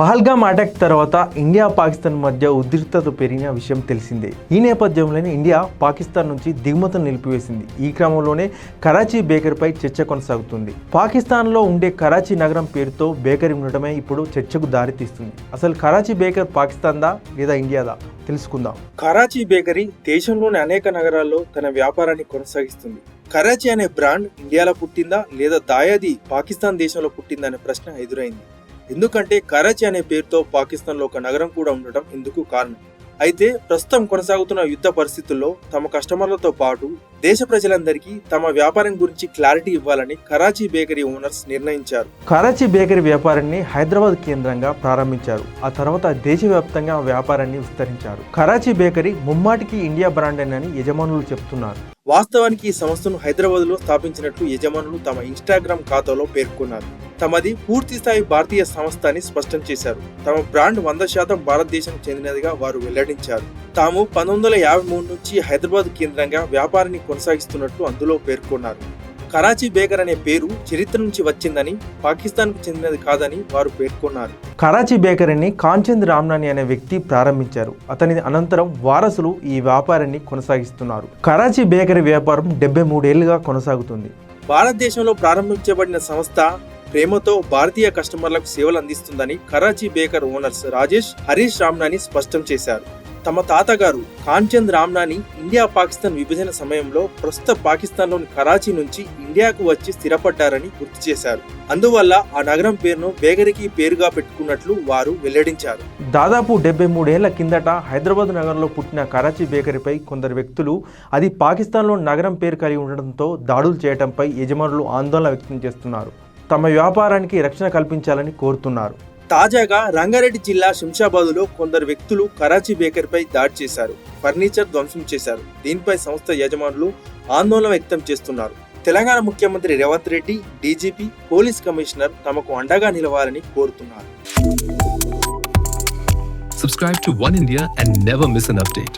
Pahalgam attack తర్వాత India Pakistan మధ్య ఉద్రిక్తత పెరిగిన విషయం తెలిసిందే. ఈ నేపథ్యంలోనే ఇండియా పాకిస్తాన్ నుంచి దిగుమతులు నిలిపివేసింది. ఈ క్రమంలోనే కరాచీ బేకరీపై చర్చ కొనసాగుతుంది. పాకిస్తాన్లో ఉండే కరాచీ నగరం పేరుతో బేకరీ ఉండటమే ఇప్పుడు చర్చకు దారితీస్తుంది. అసలు కరాచీ బేకర్ పాకిస్తాన్దా లేదా ఇండియాదా? తెలుసుకుందాం. కరాచీ బేకరీ దేశంలోని అనేక నగరాల్లో తన వ్యాపారాన్ని కొనసాగిస్తుంది. కరాచీ అనే బ్రాండ్ ఇండియాలో పుట్టిందా లేదా దాయాది పాకిస్తాన్ దేశంలో పుట్టిందా అనే ప్రశ్న ఎదురైంది. ఎందుకంటే కరాచీ అనే పేరుతో పాకిస్తాన్లో ఒక నగరం కూడా ఉండటం ఇందుకు కారణం. అయితే ప్రస్తుతం కొనసాగుతున్న యుద్ధ పరిస్థితుల్లో తమ కస్టమర్లతో పాటు దేశ ప్రజలందరికీ తమ వ్యాపారం గురించి క్లారిటీ ఇవ్వాలని కరాచీ బేకరీ ఓనర్స్ నిర్ణయించారు. కరాచీ బేకరీ వ్యాపారాన్ని హైదరాబాద్ కేంద్రంగా ప్రారంభించారు. ఆ తర్వాత దేశవ్యాప్తంగా వ్యాపారాన్ని విస్తరించారు. కరాచీ బేకరీ ముమ్మాటికి ఇండియా బ్రాండ్ అని యజమానులు చెప్తున్నారు. వాస్తవానికి ఈ సంస్థను హైదరాబాద్లో స్థాపించినట్లు యజమానులు తమ ఇన్స్టాగ్రామ్ ఖాతాలో పేర్కొన్నారు. తమది పూర్తి స్థాయి భారతీయ సంస్థ అని స్పష్టం చేశారు. తమ బ్రాండ్ వంద శాతం భారతదేశం చెందినదిగా వారు వెల్లడించారు. తాము పంతొమ్మిది వందల యాభై మూడు నుంచి హైదరాబాద్ కేంద్రంగా వ్యాపారాన్ని కొనసాగిస్తున్నట్లు అందులో పేర్కొన్నారు. కరాచీ బేకర్ అనే పేరు చరిత్ర నుంచి వచ్చిందని పాకిస్తాన్కు చెందినది కాదని వారు పేర్కొన్నారు. కరాచీ బేకరీని కాంచంద్ రామ్నాని అనే వ్యక్తి ప్రారంభించారు. అతని అనంతరం వారసులు ఈ వ్యాపారాన్ని కొనసాగిస్తున్నారు. కరాచీ బేకరీ వ్యాపారం డెబ్బై మూడేళ్ళుగా కొనసాగుతుంది. భారతదేశంలో ప్రారంభించబడిన సంస్థ ప్రేమతో భారతీయ కస్టమర్లకు సేవలు అందిస్తుందని కరాచీ బేకర్ ఓనర్స్ రాజేష్ హరీష్ రామ్నాని స్పష్టం చేశారు. తమ తాతగారు కాంచంద్ రామ్నాని ఇండియా పాకిస్తాన్ విభజన సమయంలో ప్రస్తుత పాకిస్తాన్లోని కరాచీ నుంచి ఇండియాకు వచ్చి స్థిరపడ్డారని గుర్తు చేశారు. అందువల్ల ఆ నగరం పేరును బేకరీకి పేరుగా పెట్టుకున్నట్లు వారు వెల్లడించారు. దాదాపు డెబ్బై మూడేళ్ళ కిందట హైదరాబాద్ నగరంలో పుట్టిన కరాచీ బేకరీపై కొందరు వ్యక్తులు అది పాకిస్తాన్లో నగరం పేరు కలిగి ఉండడంతో దాడులు చేయడంపై యజమానులు ఆందోళన వ్యక్తం చేస్తున్నారు. తమ వ్యాపారానికి రక్షణ కల్పించాలని కోరుతున్నారు. తాజాగా రంగారెడ్డి జిల్లా శంషాబాదులో కొందరు వ్యక్తులు కరాచీ బేకరీపై దాడి చేశారు. ఫర్నిచర్ ధ్వంసం చేశారు. దీనిపై సంస్థ యజమానులు ఆందోళన వ్యక్తం చేస్తున్నారు. తెలంగాణ ముఖ్యమంత్రి Revanth Reddy DGP police commissioner తమకు అండగా నిలవాలని కోరుతున్నారు. Subscribe to One India and never miss an update.